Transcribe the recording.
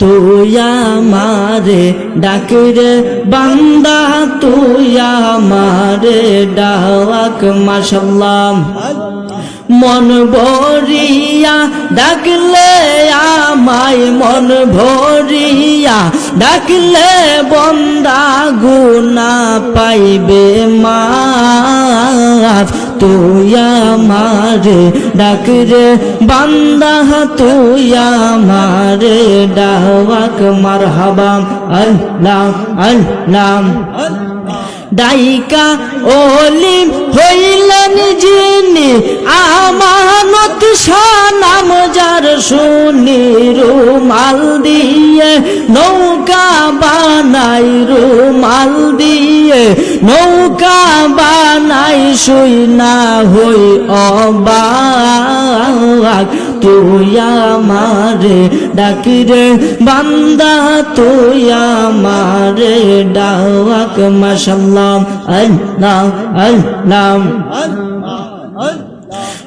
তুই আমারে ডাকরে বান্দা, তুই আমারে ডাক, মাশাল্লাহ। মন ভরিয়া ডাকলে আমায় মন ভরিয়া ডাকলে বন্দা গুনা পাইবে মা তুই আমারে ডাকরে বান্দা, তুই আমারে ডাক মারহাবা, আল্লাহ আল্লাহ। ডাইকা ওলিম হইলেন যিনি, আমানত সানাম যার শুনি রুমাল দিয়ে, নৌকা বানাই রুমাল দিয়ে, নৌকা বানাই শুই না হই অবাক তুই আমারে ডাকিরে বান্দা তুই আমারে ডাক। মাশাল্লাহ আল্লাহ আল্লাহ।